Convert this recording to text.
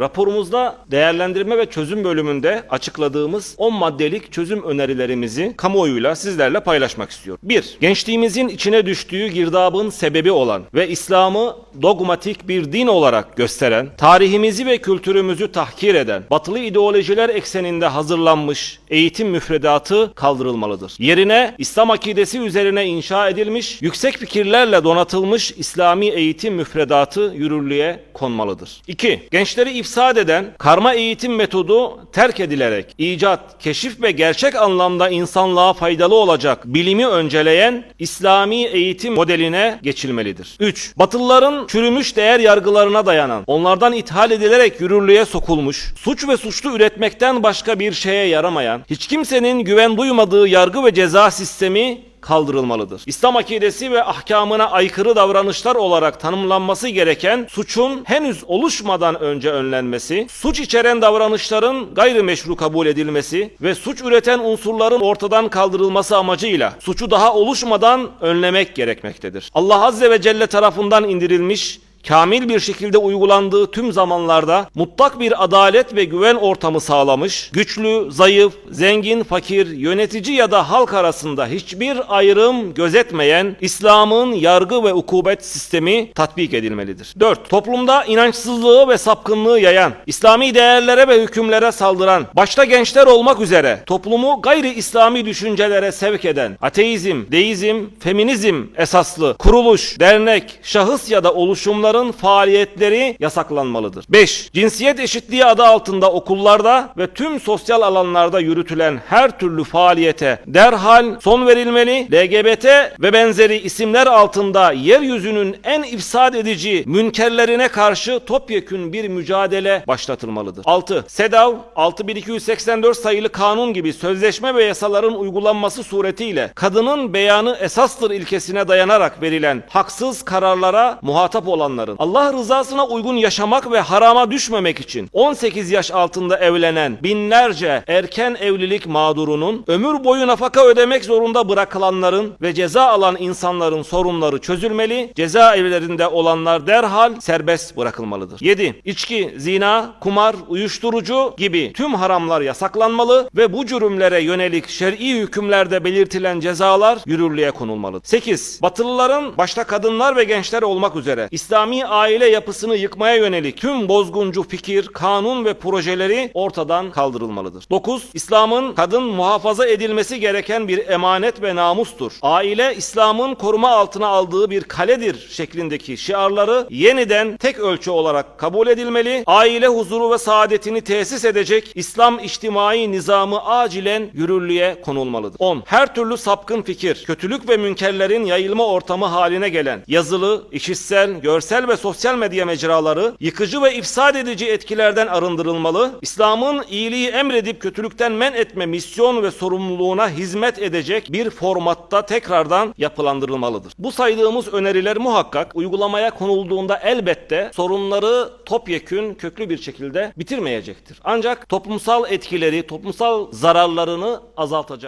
Raporumuzda değerlendirme ve çözüm bölümünde açıkladığımız 10 maddelik çözüm önerilerimizi kamuoyuyla sizlerle paylaşmak istiyorum. 1. Gençliğimizin içine düştüğü girdabın sebebi olan ve İslam'ı dogmatik bir din olarak gösteren, tarihimizi ve kültürümüzü tahkir eden, batılı ideolojiler ekseninde hazırlanmış eğitim müfredatı kaldırılmalıdır. Yerine İslam akidesi üzerine inşa edilmiş, yüksek fikirlerle donatılmış İslami eğitim müfredatı yürürlüğe konmalıdır. 2. Gençleri ifsad eden karma eğitim metodu terk edilerek icat, keşif ve gerçek anlamda insanlığa faydalı olacak bilimi önceleyen İslami eğitim modeline geçilmelidir. 3. Batılıların çürümüş değer yargılarına dayanan, onlardan ithal edilerek yürürlüğe sokulmuş, suç ve suçlu üretmekten başka bir şeye yaramayan, hiç kimsenin güven duymadığı yargı ve ceza sistemi kaldırılmalıdır. İslam akidesi ve ahkamına aykırı davranışlar olarak tanımlanması gereken suçun henüz oluşmadan önce önlenmesi, suç içeren davranışların gayrimeşru kabul edilmesi ve suç üreten unsurların ortadan kaldırılması amacıyla suçu daha oluşmadan önlemek gerekmektedir. Allah Azze ve Celle tarafından indirilmiş kamil bir şekilde uygulandığı tüm zamanlarda mutlak bir adalet ve güven ortamı sağlamış, güçlü, zayıf, zengin, fakir, yönetici ya da halk arasında hiçbir ayrım gözetmeyen İslam'ın yargı ve ukubet sistemi tatbik edilmelidir. 4. Toplumda inançsızlığı ve sapkınlığı yayan, İslami değerlere ve hükümlere saldıran, başta gençler olmak üzere toplumu gayri İslami düşüncelere sevk eden, ateizm, deizm, feminizm esaslı kuruluş, dernek, şahıs ya da oluşumların faaliyetleri yasaklanmalıdır. 5. Cinsiyet eşitliği adı altında okullarda ve tüm sosyal alanlarda yürütülen her türlü faaliyete derhal son verilmeli, LGBT ve benzeri isimler altında yeryüzünün en ifsad edici münkerlerine karşı topyekün bir mücadele başlatılmalıdır. 6. SEDAV 6284 sayılı kanun gibi sözleşme ve yasaların uygulanması suretiyle kadının beyanı esastır ilkesine dayanarak verilen haksız kararlara muhatap olanların Allah rızasına uygun yaşamak ve harama düşmemek için 18 yaş altında evlenen binlerce erken evlilik mağdurunun ömür boyu nafaka ödemek zorunda bırakılanların ve ceza alan insanların sorunları çözülmeli, cezaevlerinde olanlar derhal serbest bırakılmalıdır. 7. İçki, zina, kumar, uyuşturucu gibi tüm haramlar yasaklanmalı ve bu cürümlere yönelik şer'i hükümlerde belirtilen cezalar yürürlüğe konulmalıdır. 8. Batılıların başta kadınlar ve gençler olmak üzere İslami aile yapısını yıkmaya yönelik tüm bozguncu fikir, kanun ve projeleri ortadan kaldırılmalıdır. 9. İslam'ın kadın muhafaza edilmesi gereken bir emanet ve namustur. Aile İslam'ın koruma altına aldığı bir kaledir şeklindeki şiarları yeniden tek ölçü olarak kabul edilmeli. Aile huzuru ve saadetini tesis edecek İslam içtimai nizamı acilen yürürlüğe konulmalıdır. 10. Her türlü sapkın fikir, kötülük ve münkerlerin yayılma ortamı haline gelen yazılı, işitsel, görsel ve sosyal medya mecraları yıkıcı ve ifsad edici etkilerden arındırılmalı. İslam'ın iyiliği emredip kötülükten men etme misyon ve sorumluluğuna hizmet edecek bir formatta tekrardan yapılandırılmalıdır. Bu saydığımız öneriler muhakkak uygulamaya konulduğunda elbette sorunları topyekün köklü bir şekilde bitirmeyecektir. Ancak toplumsal etkileri, toplumsal zararlarını azaltacak.